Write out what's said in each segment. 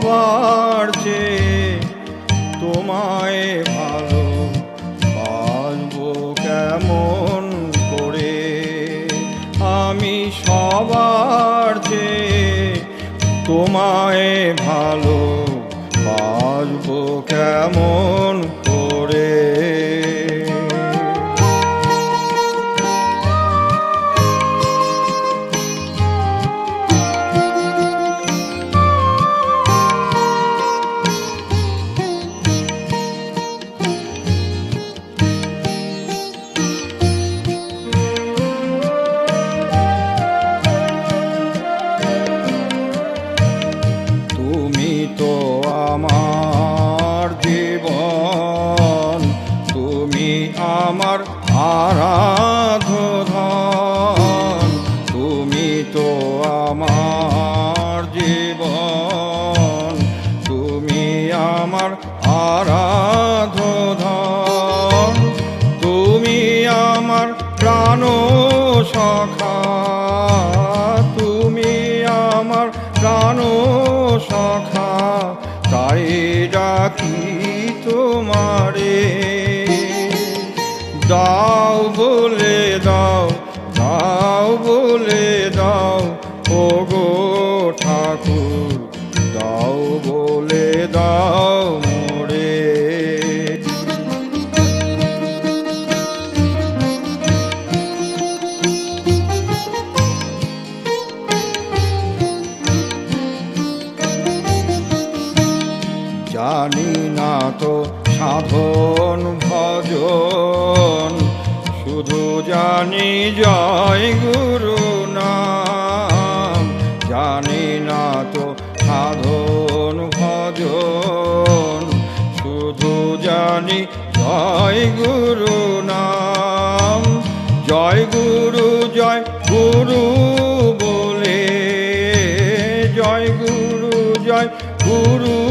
সবার চেয়ে তোমায় ভালো বাসবো কেমন করে? আমি সবার চেয়ে তোমায় ভালো বাসবো কেমন আমার আরাধন, তুমি তো আমার জীবন, তুমি আমার আরাধন, তুমি আমার প্রাণ সখা তুমি আমার প্রাণ সখা তাই ডাকি জানি না তো সাধন, ভজন। শুধু জানি জয় গুরু নাম। জানি না তো সাধন, ভজন। শুধু জানি জয় গুরু নাম। জয় গুরু জয় গুরু বলে। জয় গুরু জয় গুরু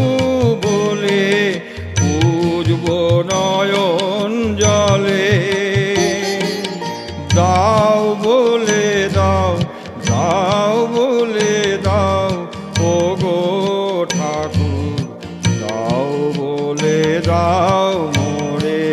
দাও মোরে।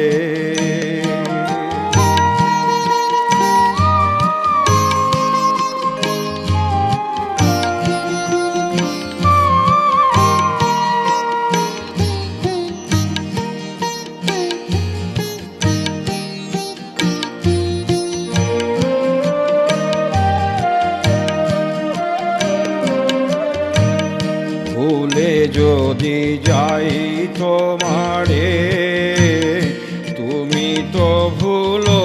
যদি যাই তোমারে তুমি তো ভুলো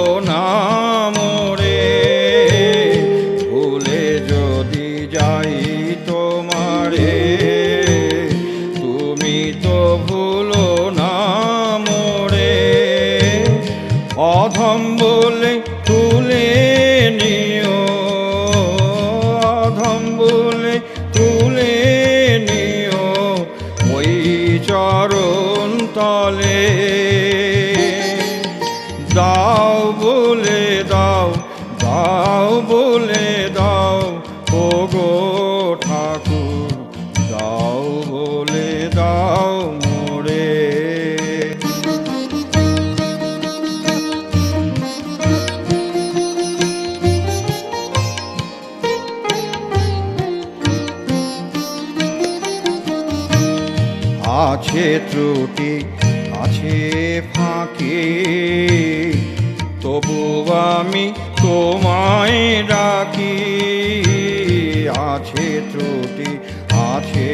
যদি যাই তোমারে তুমি তো ভুলো আছে ত্রুটি আছে ফাঁকি, তবু আমি তোমায় ডাকি। আছে ত্রুটি, আছে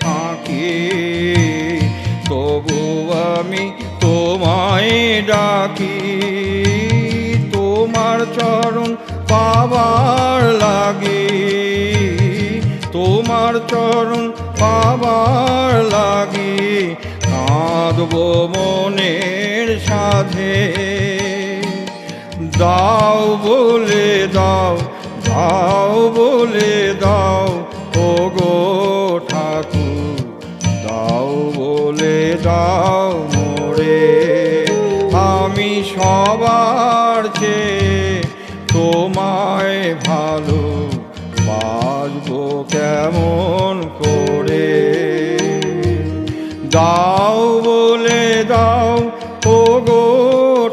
ফাঁকি, তবু আমি তোমায় ডাকি। তোমার চরণ পাবার কাঁদব মনের সাথে দাও বলে দাও দাও বলে দাও ও গো ঠাকুর, দাও বলে দাও মোরে। আমি সবার চেয়ে তোমায় ভালো বাজবো কেমন করে। দাও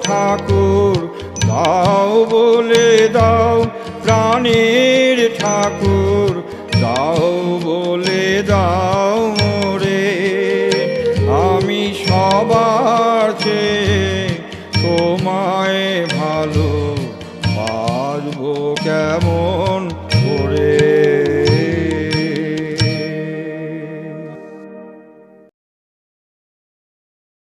ঠাকুর, দাও বলে দাও প্রাণের ঠাকুর, দাও বলে দাও রে আমি সবার চেয়ে তোমায় ভালো পারব কেমন